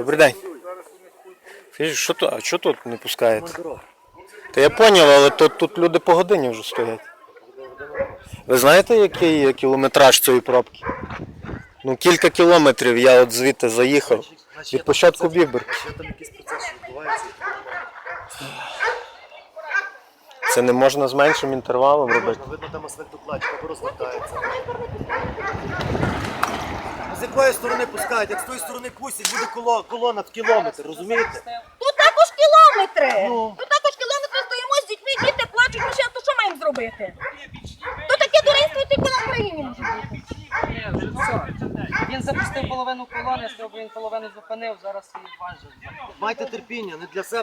Добрий день. Скажіть, що тут, а що тут не пускаєте? Та я поняв, але тут, тут люди по годині вже стоять. Ви знаєте, який кілометраж цієї пробки? Ну, кілька кілометрів я от звідти заїхав. Від початку відбувається. Це не можна з меншим інтервалом робити. Видно, там асфальтокладчик або розвертається. Якої сторони пускають? Як з тої сторони пустять, буде коло, колона в кілометр, розумієте? Тут також кілометри. Ну. Тут також кілометри стоїмо з дітьми, діти плачуть, ми ще то що маємо зробити? То таке дурейство тільки на Україні може бути. Ні, вже все. Він запустив половину колони, з того він половину зупинив, зараз її важить. Майте терпіння, не для себе